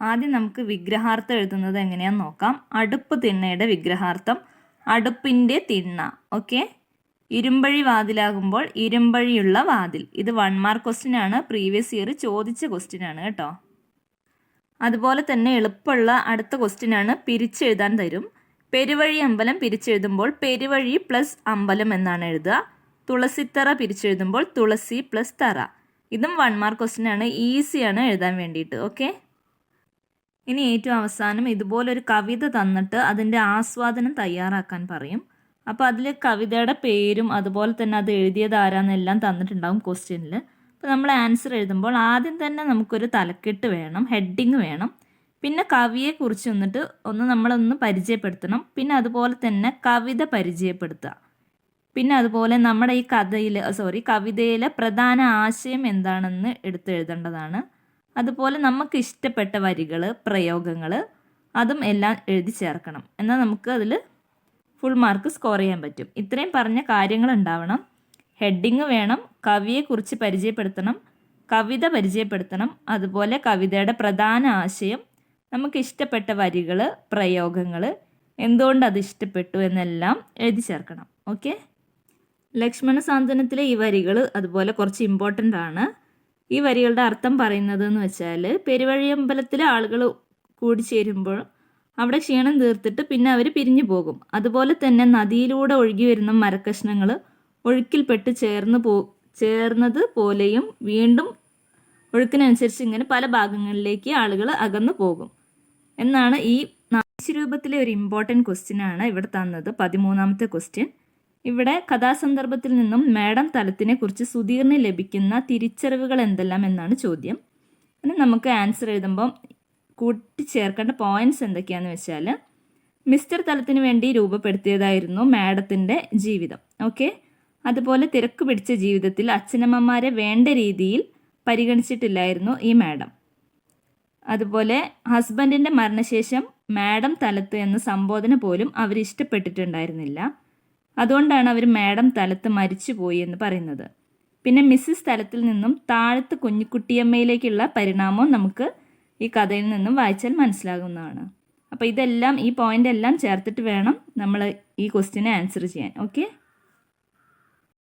ആദ്യം നമുക്ക് വിഗ്രഹാർത്ഥം എഴുതുന്നത് എങ്ങനെയാന്ന് നോക്കാം. അടുപ്പ് തിണ്ണയുടെ വിഗ്രഹാർത്ഥം അടുപ്പിന്റെ തിണ്ണ ഓക്കെ ഇരുമ്പഴി വാതിലാകുമ്പോൾ ഇരുമ്പഴിയുള്ള വാതിൽ. ഇത് വൺ മാർക്ക് ക്വസ്റ്റ്യൻ ആണ്. പ്രീവിയസ് ഇയർ ചോദിച്ച ക്വസ്റ്റ്യൻ ആണ് കേട്ടോ. അതുപോലെ തന്നെ എളുപ്പമുള്ള അടുത്ത ക്വസ്റ്റ്യൻ ആണ് പിരിച്ചെഴുതാൻ തരും. പെരുവഴി അമ്പലം പിരിച്ചെഴുതുമ്പോൾ പെരുവഴി പ്ലസ് അമ്പലം എന്നാണ് എഴുതുക. തുളസിത്തറ പിരിച്ചെഴുതുമ്പോൾ തുളസി പ്ലസ് തറ. ഇതും വൺ മാർക്ക് ക്വസ്റ്റ്യൻ ആണ്. ഈസിയാണ് എഴുതാൻ വേണ്ടിയിട്ട് ഓക്കെ ഇനി ഏറ്റവും അവസാനം ഇതുപോലൊരു കവിത തന്നിട്ട് അതിന്റെ ആസ്വാദനം തയ്യാറാക്കാൻ പറയും. അപ്പോൾ അതിൽ കവിതയുടെ പേരും അതുപോലെ തന്നെ അത് എഴുതിയത് ആരാന്നെല്ലാം തന്നിട്ടുണ്ടാവും ക്വസ്റ്റ്യനിൽ. അപ്പോൾ നമ്മൾ ആൻസർ എഴുതുമ്പോൾ ആദ്യം തന്നെ നമുക്കൊരു തലക്കെട്ട് വേണം ഹെഡിങ് വേണം. പിന്നെ കവിയെക്കുറിച്ച് വന്നിട്ട് ഒന്ന് നമ്മളൊന്ന് പരിചയപ്പെടുത്തണം. പിന്നെ അതുപോലെ തന്നെ കവിത പരിചയപ്പെടുത്തുക. പിന്നെ അതുപോലെ നമ്മുടെ ഈ കഥയിൽ സോറി കവിതയിലെ പ്രധാന ആശയം എന്താണെന്ന് എടുത്തെഴുതേണ്ടതാണ്. അതുപോലെ നമുക്ക് ഇഷ്ടപ്പെട്ട വരികൾ പ്രയോഗങ്ങൾ അതും എല്ലാം എഴുതി ചേർക്കണം. എന്നാൽ നമുക്ക് അതിൽ ഫുൾ മാർക്ക് സ്കോർ ചെയ്യാൻ പറ്റും. ഇത്രയും പറഞ്ഞ കാര്യങ്ങൾ ഉണ്ടാവണം ഹെഡിങ് വേണം കവിയെക്കുറിച്ച് പരിചയപ്പെടുത്തണം. കവിത പരിചയപ്പെടുത്തണം. അതുപോലെ കവിതയുടെ പ്രധാന ആശയം നമുക്ക് ഇഷ്ടപ്പെട്ട വരികൾ പ്രയോഗങ്ങൾ എന്തുകൊണ്ട് അത് ഇഷ്ടപ്പെട്ടു എന്നെല്ലാം എഴുതി ചേർക്കണം. ഓക്കെ ലക്ഷ്മണ സാന്ത്വനത്തിലെ ഈ വരികൾ അതുപോലെ കുറച്ച് ഇമ്പോർട്ടന്റ് ആണ്. ഈ വരികളുടെ അർത്ഥം പറയുന്നത് എന്ന് വെച്ചാൽ പെരുവഴിയമ്പലത്തിലെ ആളുകൾ കൂടിച്ചേരുമ്പോൾ അവിടെ ക്ഷീണം തീർത്തിട്ട് പിന്നെ അവർ പിരിഞ്ഞു പോകും. അതുപോലെ തന്നെ നദിയിലൂടെ ഒഴുകി വരുന്ന മരക്കഷ്ണങ്ങൾ ഒഴുക്കിൽപ്പെട്ട് ചേർന്ന് പോ ചേർന്നത് പോലെയും വീണ്ടും ഒഴുക്കിനനുസരിച്ച് ഇങ്ങനെ പല ഭാഗങ്ങളിലേക്ക് ആളുകൾ അകന്നു പോകും. എന്നാണ് ഈ നാശരൂപത്തിലെ ഒരു ഇമ്പോർട്ടന്റ് ക്വസ്റ്റ്യൻ ആണ് ഇവിടെ തന്നത്. പതിമൂന്നാമത്തെ ക്വസ്റ്റ്യൻ ഇവിടെ കഥാസന്ദർഭത്തിൽ നിന്നും മാഡം തലത്തിനെ കുറിച്ച് സുധീറിന് ലഭിക്കുന്ന തിരിച്ചറിവുകൾ എന്തെല്ലാം എന്നാണ് ചോദ്യം. പിന്നെ നമുക്ക് ആൻസർ എഴുതുമ്പം കൂട്ടിച്ചേർക്കേണ്ട പോയിന്റ്സ് എന്തൊക്കെയാണെന്ന് വെച്ചാൽ മിസ്റ്റർ തലത്തിന് വേണ്ടി രൂപപ്പെടുത്തിയതായിരുന്നു മാഡത്തിന്റെ ജീവിതം. ഓക്കെ? അതുപോലെ തിരക്ക് പിടിച്ച ജീവിതത്തിൽ അച്ഛനമ്മമാരെ വേണ്ട രീതിയിൽ പരിഗണിച്ചിട്ടില്ലായിരുന്നു ഈ മാഡം. അതുപോലെ ഹസ്ബൻഡിന്റെ മരണശേഷം മാഡം തലത്ത് എന്ന സംബോധന പോലും അവർ ഇഷ്ടപ്പെട്ടിട്ടുണ്ടായിരുന്നില്ല അതുകൊണ്ടാണ് അവർ മാഡം തലത്ത് മരിച്ചു പോയി എന്ന് പറയുന്നത്. പിന്നെ മിസ്സിസ് തലത്തിൽ നിന്നും താഴത്ത് കുഞ്ഞിക്കുട്ടിയമ്മയിലേക്കുള്ള പരിണാമം നമുക്ക് ഈ കഥയിൽ നിന്നും വായിച്ചാൽ മനസ്സിലാകുന്നതാണ്. അപ്പോൾ ഇതെല്ലാം ഈ പോയിന്റ് എല്ലാം ചേർത്തിട്ട് വേണം നമ്മൾ ഈ ക്വസ്റ്റ്യനെ ആൻസർ ചെയ്യാൻ. ഓക്കെ